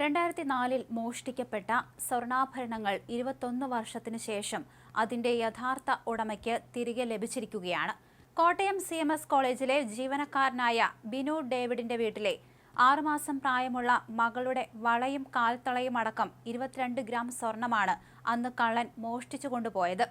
രണ്ടായിരത്തി നാലിൽ മോഷ്ടിക്കപ്പെട്ട സ്വർണാഭരണങ്ങൾ ഇരുപത്തൊന്ന് വർഷത്തിനു ശേഷം അതിന്റെ യഥാർത്ഥ ഉടമയ്ക്ക് തിരികെ ലഭിച്ചിരിക്കുകയാണ്. കോട്ടയം സി എം എസ് കോളേജിലെ ജീവനക്കാരനായ ബിനു ഡേവിഡിന്റെ വീട്ടിലെ ആറുമാസം പ്രായമുള്ള മകളുടെ വളയും കാൽത്തളയും അടക്കം ഇരുപത്തിരണ്ട് ഗ്രാം സ്വർണമാണ് അന്ന് കള്ളൻ മോഷ്ടിച്ചു കൊണ്ടുപോയത്.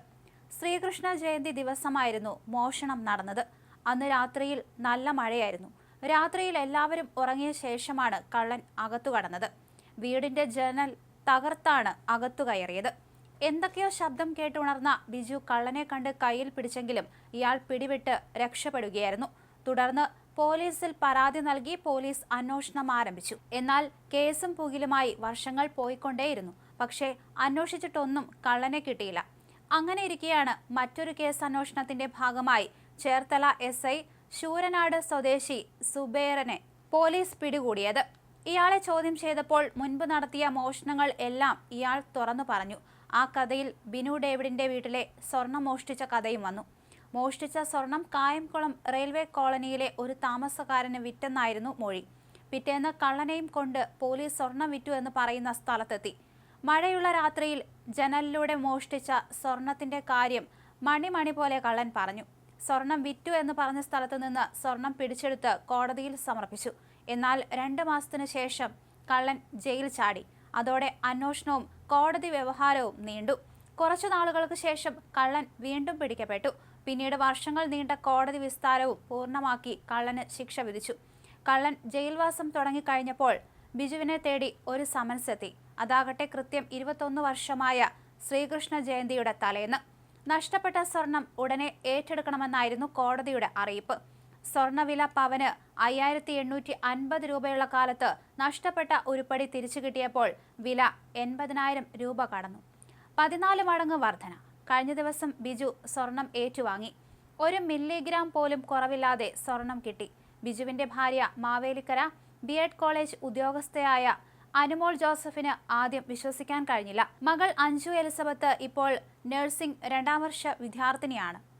ശ്രീകൃഷ്ണ ജയന്തി ദിവസമായിരുന്നു മോഷണം നടന്നത്. അന്ന് രാത്രിയിൽ നല്ല മഴയായിരുന്നു. രാത്രിയിൽ എല്ലാവരും ഉറങ്ങിയ ശേഷമാണ് കള്ളൻ അകത്തു കടന്നത്. വീടിന്റെ ജനൽ തകർത്താണ് അകത്തു കയറിയത്. എന്തൊക്കെയോ ശബ്ദം കേട്ടുണർന്ന ബിജു കള്ളനെ കണ്ട് കയ്യിൽ പിടിച്ചെങ്കിലും ഇയാൾ പിടിവിട്ട് രക്ഷപ്പെടുകയായിരുന്നു. തുടർന്ന് പോലീസിൽ പരാതി നൽകി പോലീസ് അന്വേഷണം ആരംഭിച്ചു. എന്നാൽ കേസും പുകിലുമായി വർഷങ്ങൾ പോയിക്കൊണ്ടേയിരുന്നു. പക്ഷേ അന്വേഷിച്ചിട്ടൊന്നും കള്ളനെ കിട്ടിയില്ല. അങ്ങനെ ഇരിക്കെയാണ് മറ്റൊരു കേസ് അന്വേഷണത്തിന്റെ ഭാഗമായി ചേർത്തല എസ് ഐ ശൂരനാട് സ്വദേശി സുബേറിനെ പോലീസ് പിടികൂടിയത്. ഇയാളെ ചോദ്യം ചെയ്തപ്പോൾ മുൻപ് നടത്തിയ മോഷണങ്ങൾ എല്ലാം ഇയാൾ തുറന്നു പറഞ്ഞു. ആ കഥയിൽ ബിനു ഡേവിഡിന്റെ വീട്ടിലെ സ്വർണം മോഷ്ടിച്ച കഥയും വന്നു. മോഷ്ടിച്ച സ്വർണം കായംകുളം റെയിൽവേ കോളനിയിലെ ഒരു താമസക്കാരന് വിറ്റെന്നായിരുന്നു മൊഴി. പിറ്റേന്ന് കള്ളനെയും കൊണ്ട് പോലീസ് സ്വർണം വിറ്റു എന്ന് പറയുന്ന സ്ഥലത്തെത്തി. മഴയുള്ള രാത്രിയിൽ ജനലിലൂടെ മോഷ്ടിച്ച സ്വർണത്തിന്റെ കാര്യം മണിമണി പോലെ കള്ളൻ പറഞ്ഞു. സ്വർണം വിറ്റു എന്ന് പറഞ്ഞ സ്ഥലത്തു നിന്ന് സ്വർണം പിടിച്ചെടുത്ത് കോടതിയിൽ സമർപ്പിച്ചു. എന്നാൽ രണ്ട് മാസത്തിനു ശേഷം കള്ളൻ ജയിൽ ചാടി. അതോടെ അന്വേഷണവും കോടതി വ്യവഹാരവും നീണ്ടു. കുറച്ചു നാളുകൾക്ക് ശേഷം കള്ളൻ വീണ്ടും പിടിക്കപ്പെട്ടു. പിന്നീട് വർഷങ്ങൾ നീണ്ട കോടതി വിസ്താരവും പൂർണമാക്കി കള്ളന് ശിക്ഷ വിധിച്ചു. കള്ളൻ ജയിൽവാസം തുടങ്ങിക്കഴിഞ്ഞപ്പോൾ ബിജുവിനെ തേടി ഒരു സമൻസ് എത്തി. അതാകട്ടെ കൃത്യം ഇരുപത്തൊന്ന് വർഷമായ ശ്രീകൃഷ്ണ ജയന്തിയുടെ തലേന്ന്. നഷ്ടപ്പെട്ട സ്വർണം ഉടനെ ഏറ്റെടുക്കണമെന്നായിരുന്നു കോടതിയുടെ അറിയിപ്പ്. സ്വർണവില പവന് അയ്യായിരത്തി എണ്ണൂറ്റി അൻപത് രൂപയുള്ള കാലത്ത് നഷ്ടപ്പെട്ട ഉരുപ്പടി തിരിച്ചു കിട്ടിയപ്പോൾ വില എൺപതിനായിരം രൂപ കടന്നു. പതിനാല് മടങ്ങ് വർധന. കഴിഞ്ഞ ദിവസം ബിജു സ്വർണം ഏറ്റുവാങ്ങി. ഒരു മില്ലിഗ്രാം പോലും കുറവില്ലാതെ സ്വർണം കിട്ടി. ബിജുവിന്റെ ഭാര്യ മാവേലിക്കര ബി എഡ് കോളേജ് ഉദ്യോഗസ്ഥയായ അനുമോൾ ജോസഫിന് ആദ്യം വിശ്വസിക്കാൻ കഴിഞ്ഞില്ല. മകൾ അഞ്ജു എലിസബത്ത് ഇപ്പോൾ നഴ്സിംഗ് രണ്ടാം വർഷ വിദ്യാർത്ഥിനിയാണ്.